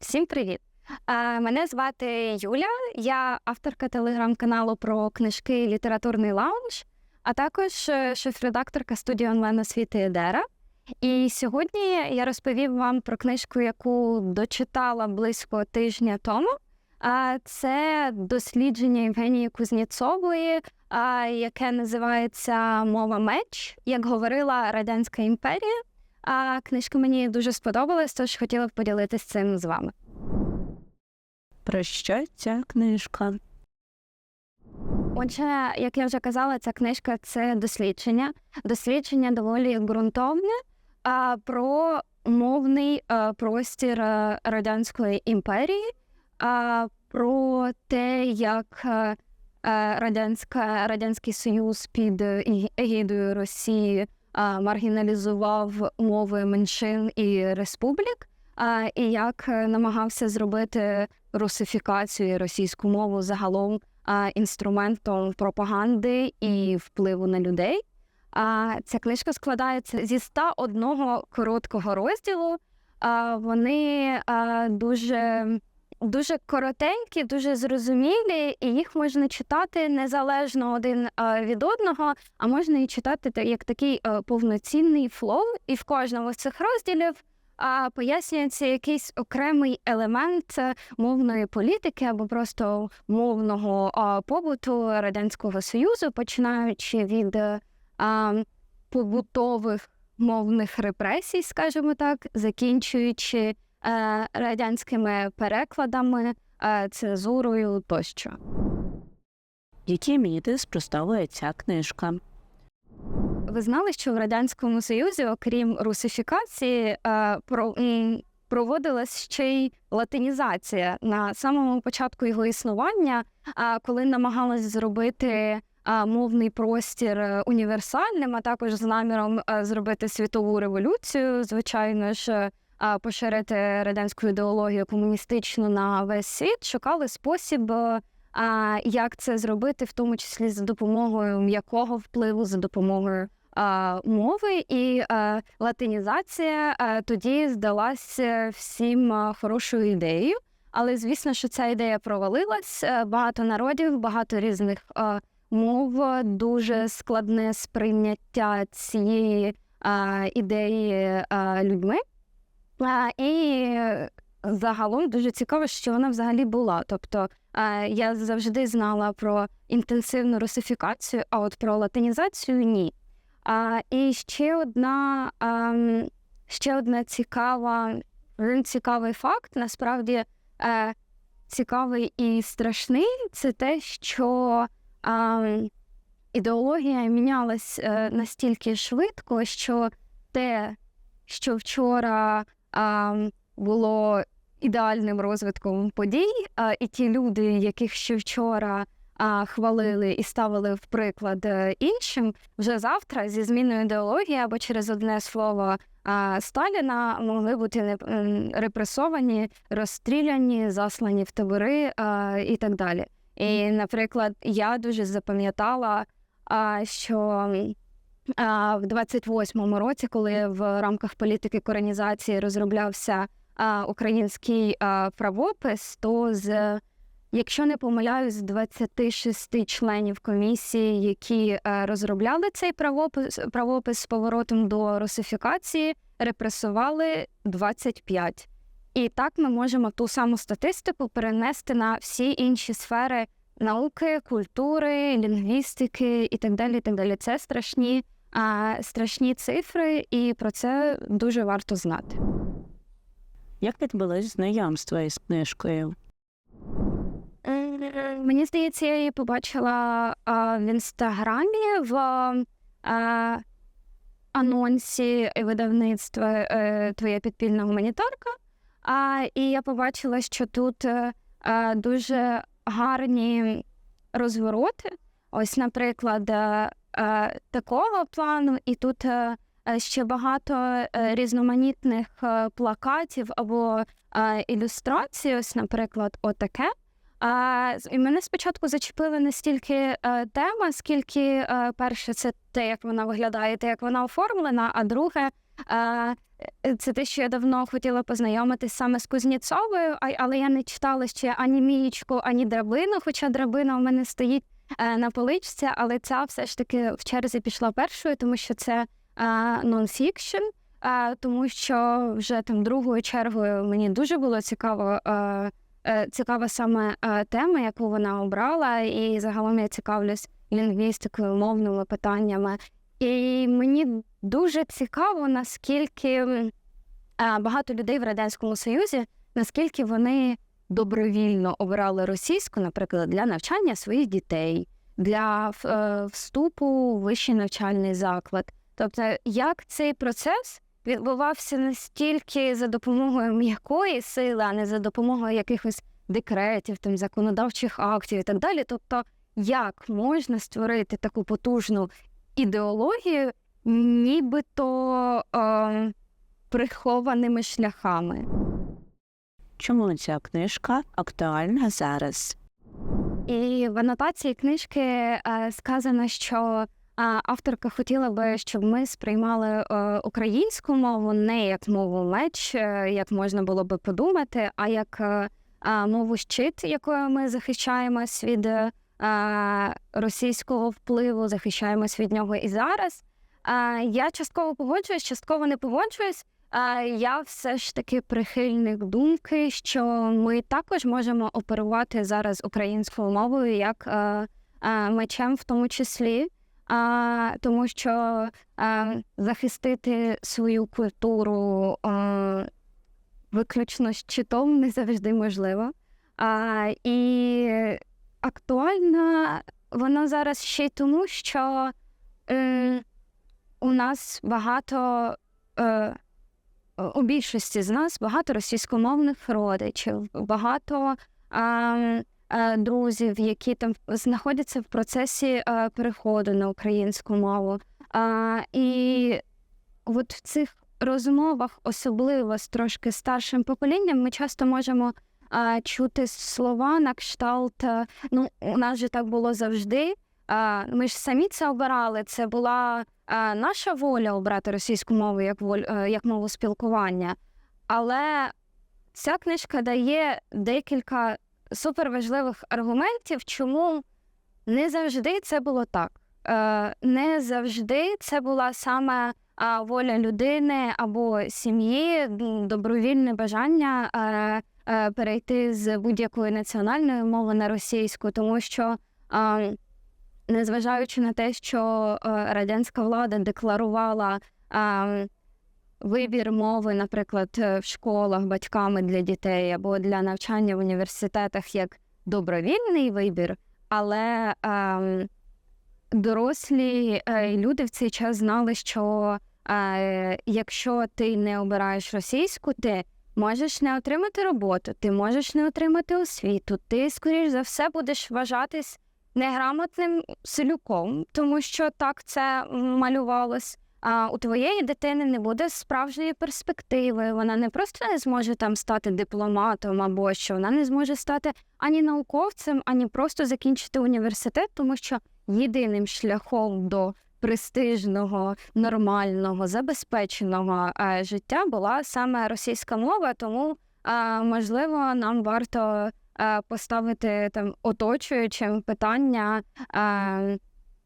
Всім привіт! Мене звати Юля. Я авторка телеграм-каналу про книжки літературний лаунж, а також е, шеф-редакторка студії онлайн освіти Едера. І сьогодні я розповім вам про книжку, яку дочитала близько тижня тому. Це дослідження Євгенії Кузнєцової, яке називається Мова меч, як говорила Радянська імперія. А книжка мені дуже сподобалась, тож хотіла б поділитися цим з вами. Про що ця книжка? Отже, як я вже казала, ця книжка це дослідження. Дослідження доволі ґрунтовне про мовний а, простір а, Радянської імперії, а, про те, як а, Радянська, Радянський Союз під е- егідою Росії маргіналізував мови меншин і республік, і як е, намагався зробити русифікацію російську мову загалом інструментом пропаганди і впливу на людей. А, ця книжка складається зі 101 короткого розділу. Вони дуже, дуже коротенькі, дуже зрозумілі, і їх можна читати незалежно один від одного, а можна і читати та- як такий повноцінний флоу. І в кожному з цих розділів пояснюється якийсь окремий елемент е, мовної політики або просто мовного побуту Радянського Союзу, починаючи від е, побутових мовних репресій, скажімо так, закінчуючи е, радянськими перекладами, е, цензурою тощо. Які міти спростовує ця книжка? Ви знали, що в Радянському Союзі, окрім русифікації, е, про, проводилась ще й латинізація на самому початку його існування, коли намагалась зробити мовний простір е, універсальним, а також з наміром е, зробити світову революцію, звичайно ж. Е, Поширити радянську ідеологію комуністичну на весь світ, шукали спосіб, е, як це зробити, в тому числі за допомогою м'якого впливу, за допомогою мови, і латинізація тоді здалася всім хорошою ідеєю. Але звісно, що ця ідея провалилась. Е, Багато народів, багато різних мов, дуже складне сприйняття цієї ідеї людьми. І загалом дуже цікаво, що вона взагалі була. Тобто е, я завжди знала про інтенсивну русифікацію, а от про латинізацію ні. І ще одна, ем, ще одна цікава, цікавий факт, насправді е, цікавий і страшний, це те, що ем, ідеологія мінялась е, настільки швидко, що те, що вчора було ідеальним розвитком подій, а, і ті люди, яких ще вчора а, хвалили і ставили в приклад е, іншим, вже завтра зі зміною ідеології або через одне слово а, Сталіна могли бути репресовані, розстріляні, заслані в табори а, і так далі. І, наприклад, я дуже запам'ятала, що в 28-му році, коли в рамках політики коронізації розроблявся український правопис, то з, якщо не помиляюсь, з 26 членів комісії, які е, розробляли цей правопис, правопис з поворотом до русифікації, репресували 25. І так ми можемо ту саму статистику перенести на всі інші сфери науки, культури, лінгвістики і так далі. І так далі. Це страшні, страшні цифри, і про це дуже варто знати. Як відбулось знайомство із книжкою? Мені здається, я її побачила а, в інстаграмі в а, анонсі видавництва е, Твоя підпільна гуманітарка. А, і я побачила, що тут е, е, дуже гарні розвороти. Ось, наприклад, такого плану, і тут е, е, ще багато е, різноманітних е, плакатів або е, ілюстрацій. Ось, наприклад, отаке. І мене спочатку зачепила не стільки е, тема, скільки е, перше, це те, як вона виглядає, те, як вона оформлена, а друге, е, е, це те, що я давно хотіла познайомитись саме з Кузнєцовою, а- але я не читала ще ані Мієчку, ані драбину, хоча драбина у мене стоїть е, на поличці, але ця все ж таки в черзі пішла першою, тому що це нонфікшн. Е, тому що вже там другою чергою мені дуже було цікаво, е, е, цікава саме е, тема, яку вона обрала, і загалом я цікавлюсь лінгвістикою, мовними питаннями. І мені дуже цікаво, наскільки е, багато людей в Радянському Союзі, наскільки вони добровільно обирали російську, наприклад, для навчання своїх дітей, для е, вступу у вищий навчальний заклад. Тобто, як цей процес відбувався настільки за допомогою м'якої сили, а не за допомогою якихось декретів, там законодавчих актів і так далі. Тобто, як можна створити таку потужну ідеологію, нібито е, прихованими шляхами? Чому ця книжка актуальна зараз? І в анотації книжки е, сказано, що авторка хотіла би, щоб ми сприймали е, українську мову не як мову меч, е, як можна було би подумати, а як мову щит, якою ми захищаємось від російського впливу, захищаємось від нього і зараз. Я частково погоджуюсь, частково не погоджуюсь. Я все ж таки прихильник думки, що ми також можемо оперувати зараз українською мовою як е, е, мечем, в тому числі, тому що е, захистити свою культуру виключно щитом не завжди можливо. І актуальна вона зараз ще й тому, що у нас багато. Е, у більшості з нас багато російськомовних родичів, багато а, а, друзів, які там знаходяться в процесі а, переходу на українську мову. А, і от в цих розмовах, особливо з трошки старшим поколінням, ми часто можемо а, чути слова на кшталт. Ну, у нас же так було завжди. А, ми ж самі це обирали. Це була наша воля обрати російську мову як воль, е, як мову спілкування. Але ця книжка дає декілька суперважливих аргументів, чому не завжди це було так. Е, Не завжди це була саме воля людини або сім'ї, добровільне бажання е, е, перейти з будь-якої національної мови на російську, тому що. Незважаючи на те, що е, радянська влада декларувала вибір мови, наприклад, е, в школах батьками для дітей або для навчання в університетах як добровільний вибір, але дорослі е, люди в цей час знали, що якщо ти не обираєш російську, ти можеш не отримати роботу, ти можеш не отримати освіту, ти, скоріш за все, будеш вважатись неграмотним селюком, тому що так це малювалось. А у твоєї дитини не буде справжньої перспективи. Вона не просто не зможе там стати дипломатом або що, вона не зможе стати ані науковцем, ані просто закінчити університет, тому що єдиним шляхом до престижного, нормального, забезпеченого е, життя була саме російська мова. Тому е, можливо нам варто поставити там оточуючим питання. Е,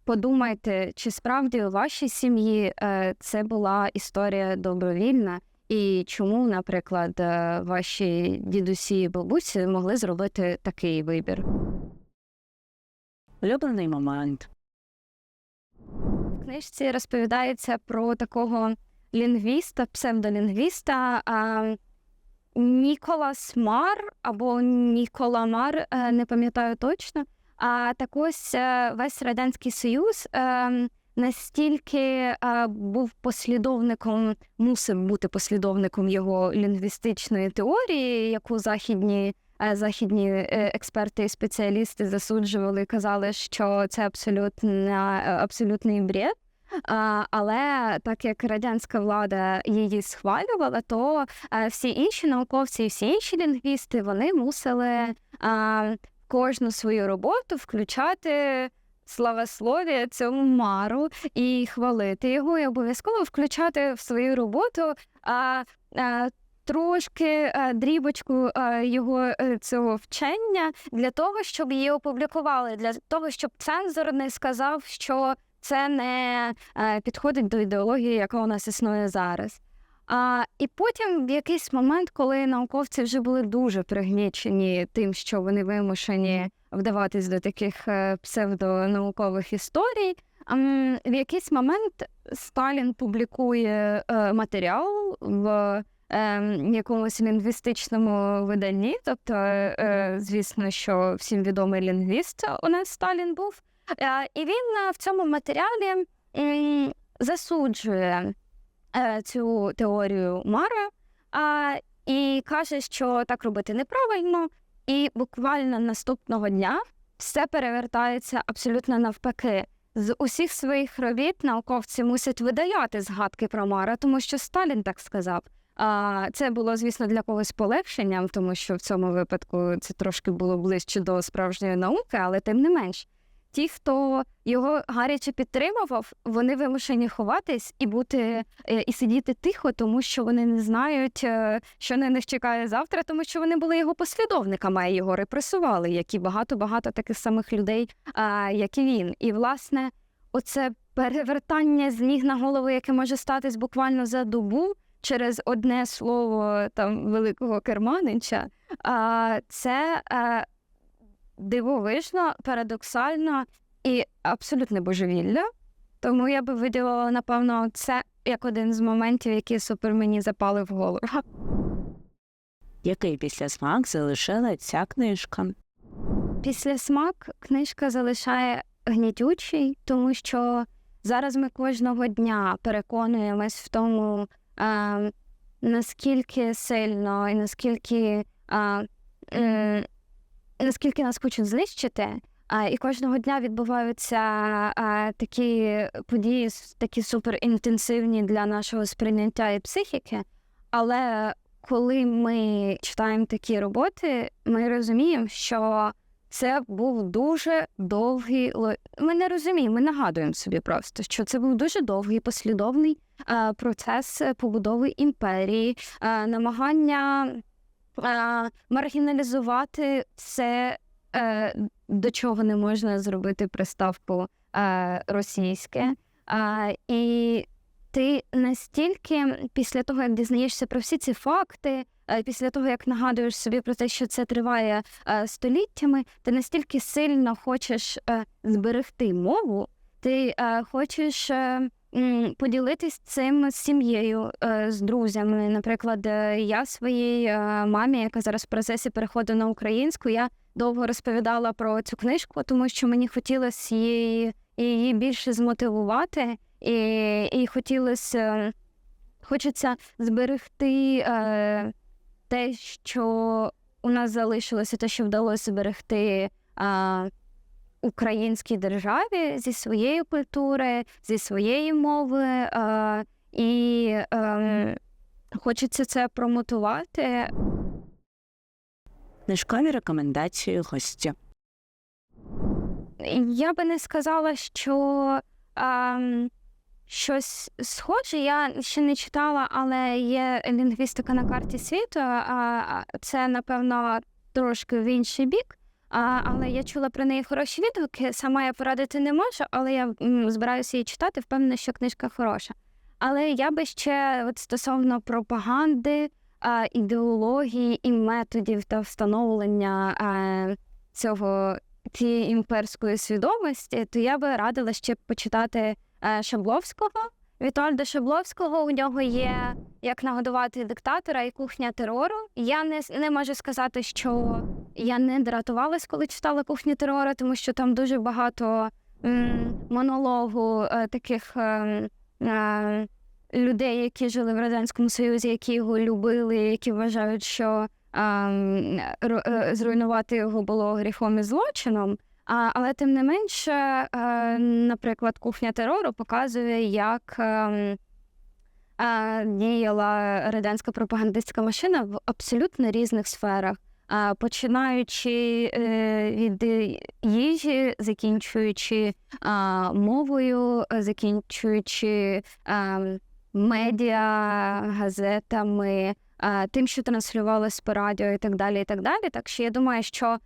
подумайте, чи справді у вашій сім'ї е, це була історія добровільна, і чому, наприклад, е, ваші дідусі і бабусі могли зробити такий вибір? Улюблений момент. В книжці розповідається про такого лінгвіста, псевдолінгвіста Ніколас Мар або Нікола Мар, е, не пам'ятаю точно. А так ось е, весь Радянський Союз е, настільки був послідовником, мусив бути послідовником його лінгвістичної теорії, яку західні. Західні експерти і спеціалісти засуджували, казали, що це абсолютний бред. Але так як радянська влада її схвалювала, то е, всі інші науковці і всі інші лінгвісти вони мусили кожну свою роботу включати славослов'я цьому мару і хвалити його, і обов'язково включати в свою роботу а, а, трошки а, дрібочку а, його е, цього вчення для того, щоб її опублікували, для того, щоб цензор не сказав, що це не е, підходить до ідеології, яка у нас існує зараз. А, і потім в якийсь момент, коли науковці вже були дуже пригнічені тим, що вони вимушені вдаватись до таких е, псевдонаукових історій, в якийсь момент Сталін публікує е, матеріал в е, якомусь лінгвістичному виданні. Тобто, звісно, що всім відомий лінгвіст у нас Сталін був. Е, і він е, в цьому матеріалі засуджує е, цю теорію Мара і каже, що так робити неправильно, і буквально наступного дня все перевертається абсолютно навпаки. З усіх своїх робіт науковці мусять видаляти згадки про Мара, тому що Сталін так сказав. А це було, звісно, для когось полегшенням, тому що в цьому випадку це трошки було ближче до справжньої науки, але тим не менш. Ті, хто його гаряче підтримував, вони вимушені ховатись і бути е, і сидіти тихо, тому що вони не знають, е, що на них чекає завтра, тому що вони були його послідовниками, а його репресували, як і багато-багато таких самих людей, як і він. І власне, оце перевертання з ніг на голову, яке може статись буквально за добу через одне слово там великого керманича, це. Дивовижно, парадоксально і абсолютне божевілля. Тому я би виділила, напевно, це як один з моментів, які супер мені запали в голову. Який післясмак залишила ця книжка? Після смак книжка залишає гнітючий, тому що зараз ми кожного дня переконуємось в тому, е, наскільки сильно і наскільки, е, е, наскільки нас хочуть знищити. А, і кожного дня відбуваються а, такі події, такі суперінтенсивні для нашого сприйняття і психіки. Але коли ми читаємо такі роботи, ми розуміємо, що це був дуже довгий Ми не розуміємо, ми нагадуємо собі просто, що це був дуже довгий послідовний е, процес побудови імперії, е, намагання е, маргіналізувати все, е, до чого не можна зробити приставку е, російське. Е, і ти настільки після того, як дізнаєшся про всі ці факти, е, після того, як нагадуєш собі про те, що це триває е, століттями, ти настільки сильно хочеш е, зберегти мову, ти хочеш поділитись цим з сім'єю, е, з друзями. Наприклад, е, я своїй е, мамі, яка зараз в процесі переходу на українську, я довго розповідала про цю книжку, тому що мені хотілося її, її більше змотивувати, і, і хотілося хочеться зберегти е, те, що у нас залишилося, те, що вдалося зберегти. Е, Українській державі зі своєї культури, зі своєї мови, е, і е, хочеться це промотувати. Книжкові рекомендації гостя. Я би не сказала, що ем, щось схоже. Я ще не читала, але є лінгвістика на карті світу. А це, напевно, трошки в інший бік. А, але я чула про неї хороші відгуки. Сама я порадити не можу, але я м, збираюся її читати, впевнена, що книжка хороша. Але я би ще от стосовно пропаганди, а, ідеології і методів та встановлення а, цього цієї імперської свідомості, то я би радила ще почитати е, Шабловського. Вітольда Шабловського у нього є як нагодувати диктатора і кухня терору. Я не, не можу сказати, що я не дратувалась, коли читала кухню терору, тому що там дуже багато м, монологу е, таких е, е, людей, які жили в Радянському Союзі, які його любили, які вважають, що ем, е, зруйнувати його було гріхом і злочином. Але тим не менше, е, наприклад, кухня терору показує, як ем, е, діяла радянська пропагандистська машина в абсолютно різних сферах. а, починаючи е, від е, їжі, закінчуючи мовою, е, закінчуючи а, медіа, газетами, тим, що транслювалось по радіо і так далі. і так далі. Так що я думаю, що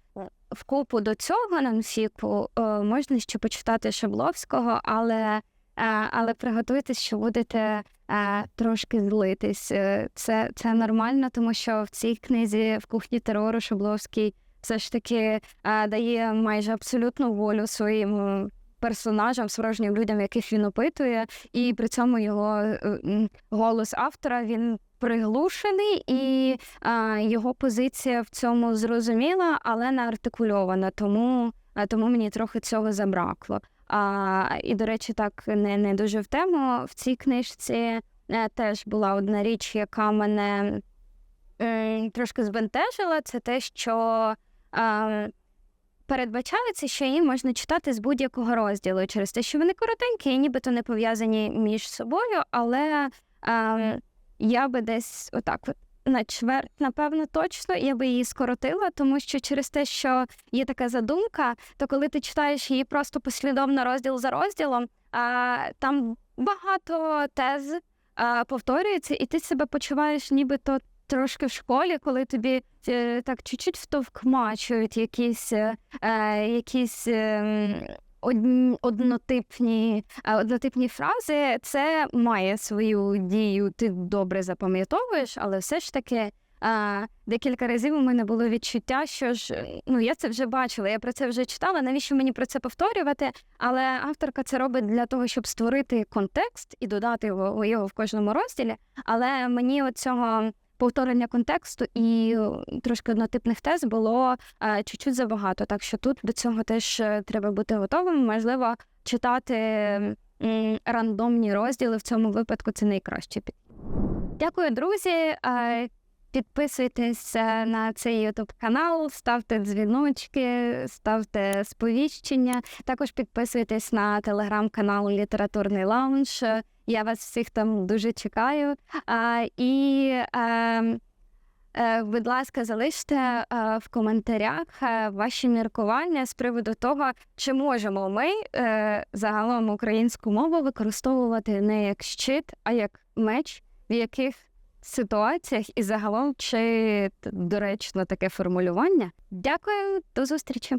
вкупу до цього нонфіку е, можна ще почитати Шабловського, але, е, але приготуйтесь, що будете е, трошки злитись. Це, це нормально, тому що в цій книзі в кухні терору Шабловський все ж таки дає майже абсолютну волю своїм персонажам, справжнім людям, яких він опитує, і при цьому його голос автора він приглушений, і е, його позиція в цьому зрозуміла, але не артикульована. Тому, тому мені трохи цього забракло. А, і, до речі, так не, не дуже в тему. В цій книжці е, теж була одна річ, яка мене е, трошки збентежила. Це те, що е, передбачається, що її можна читати з будь-якого розділу через те, що вони коротенькі і нібито не пов'язані між собою, але е, я би десь отак от на чверть, напевно, точно я би її скоротила, тому що через те, що є така задумка, то коли ти читаєш її просто послідовно розділ за розділом, а, там багато тез а, повторюється, і ти себе почуваєш нібито трошки в школі, коли тобі е, так чуть-чуть втовкмачують якісь, е, е, якісь е, одн- однотипні, однотипні фрази. Це має свою дію, ти добре запам'ятовуєш, але все ж таки. А, декілька разів у мене було відчуття, що ж е, ну я це вже бачила, я про це вже читала. Навіщо мені про це повторювати? Але авторка це робить для того, щоб створити контекст і додати його, його в кожному розділі. Але мені от цього повторення контексту і е, трошки однотипних тез було е, чуть-чуть забагато. Так що тут до цього теж е, треба бути готовим. Можливо, читати рандомні розділи в цьому випадку це найкраще. Дякую, друзі. Підписуйтесь на цей YouTube канал, ставте дзвіночки, ставте сповіщення. Також підписуйтесь на телеграм-канал Літературний лаунж. Я вас всіх там дуже чекаю. А, і, е, е, будь ласка, залиште е, в коментарях е, ваші міркування з приводу того, чи можемо ми загалом українську мову використовувати не як щит, а як меч, в яких ситуаціях і загалом чи доречно таке формулювання. Дякую, до зустрічі.